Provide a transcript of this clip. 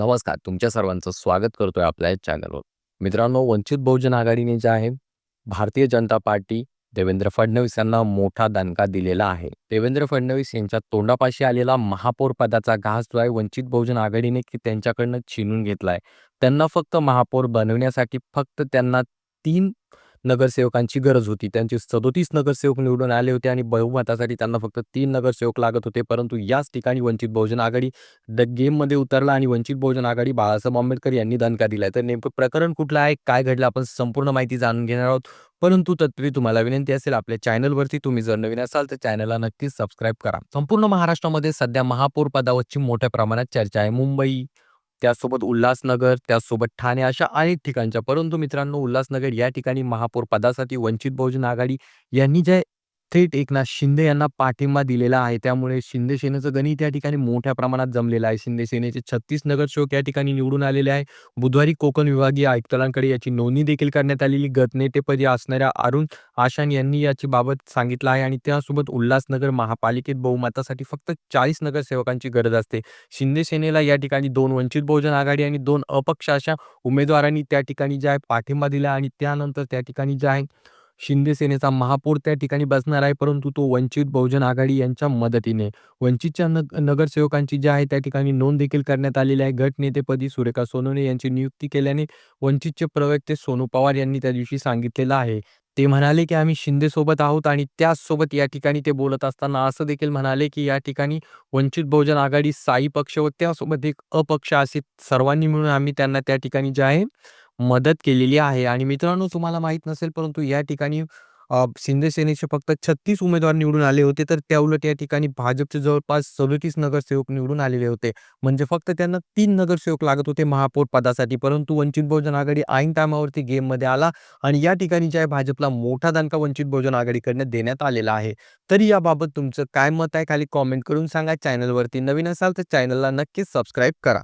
नमस्कार तुमच्या सर्वांचं स्वागत करतोय आपल्या चॅनलवर. मित्रांनो वंचित बहुजन आघाडीने जे आहे भारतीय जनता पार्टी देवेंद्र फडणवीस यांना मोठा दणका दिलेला आहे. देवेंद्र फडणवीस यांच्या तोंडापाशी आलेला महापौर पदाचा घास जो आहे वंचित बहुजन आघाडीने की त्यांच्याकडनं छीनून घेतलाय. त्यांना फक्त महापौर बनवण्यासाठी फक्त त्यांना तीन नगरसेवकांची गरज होती. त्यांचे सदोतीस नगरसेवक निवडून आले होते आणि बहुमतासाठी त्यांना फक्त तीन नगरसेवक लागत होते. परंतु याच ठिकाणी वंचित बहुजन आघाडी द गेममध्ये उतरला आणि वंचित बहुजन आघाडी बाळासाहेब आंबेडकर यांनी दणका दिलाय. तर नेमकं प्रकरण कुठलं आहे? काय घडलं? आपण संपूर्ण माहिती जाणून घेणार आहोत. परंतु तत्पूर्वी तुम्हाला विनंती असेल आपल्या चॅनलवरती तुम्ही जर नवीन असाल तर चॅनलला नक्कीच सबस्क्राईब करा. संपूर्ण महाराष्ट्रामध्ये सध्या महापौर पदावरची मोठ्या प्रमाणात चर्चा आहे. मुंबई त्यासोबत उल्हासनगर त्यासोबत ठाणे अशा अनेक ठिकाणच्या. परंतु मित्रांनो उल्हासनगर या ठिकाणी महापौर पदासाठी वंचित बहुजन आघाडी यांनी जे थेट एकनाथ शिंदे यांना पाठिंबा दिलेला आहे. त्यामुळे शिंदे सेनेचं गणित या ठिकाणी मोठ्या प्रमाणात जमलेलं आहे. शिंदे सेनेचे छत्तीस नगरसेवक या ठिकाणी निवडून आलेले आहे. बुधवारी कोकण विभागीय आयुक्तांकडे याची नोंदणी देखील करण्यात आलेली. गटनेतेपदी असणाऱ्या अरुण आशान यांनी याची बाबत सांगितलं आहे आणि त्यासोबत उल्हासनगर महापालिकेत बहुमतासाठी फक्त चाळीस नगरसेवकांची गरज असते. शिंदे सेनेला या ठिकाणी दोन वंचित बहुजन आघाडी आणि दोन अपक्ष अशा उमेदवारांनी त्या ठिकाणी जे आहे पाठिंबा दिला आणि त्यानंतर त्या ठिकाणी जे आहे शिंदे सेनेचा महापौर त्या ठिकाणी बसणार आहे परंतु तो वंचित बहुजन आघाडी यांच्या मदतीने. वंचितच्या नग नगरसेवकांची जी आहे त्या ठिकाणी नोंद देखील करण्यात आलेली आहे. गटनेतेपदी सुरेखा सोनवणे यांची नियुक्ती केल्याने वंचितचे प्रवक्ते सोनू पवार यांनी त्या दिवशी सांगितलेलं आहे. ते म्हणाले की आम्ही शिंदे सोबत आहोत आणि त्याचसोबत या ठिकाणी ते बोलत असताना असं देखील म्हणाले की या ठिकाणी वंचित बहुजन आघाडी साई पक्ष व त्यासोबत एक अपक्ष असे सर्वांनी मिळून आम्ही त्यांना त्या ठिकाणी जे आहे मदत केलेली आहे. आणि मित्रांनो तुम्हाला माहीत नसेल परंतु या ठिकाणी शिंदे सेनेचे फक्त छत्तीस उमेदवार निवडून आले होते तर त्या उलट या ठिकाणी भाजपचे जवळपास सदोतीस नगरसेवक निवडून आलेले होते. म्हणजे फक्त त्यांना तीन नगरसेवक लागत होते महापौर पदासाठी परंतु वंचित बहुजन आघाडी ऐन टायमावरती गेममध्ये आला आणि या ठिकाणी ज्या भाजपला मोठा दणका वंचित बहुजन आघाडीकडनं देण्यात आलेला आहे. तरी याबाबत तुमचं काय मत आहे खाली कॉमेंट करून सांगा. चॅनलवरती नवीन असाल तर चॅनलला नक्कीच सबस्क्राईब करा.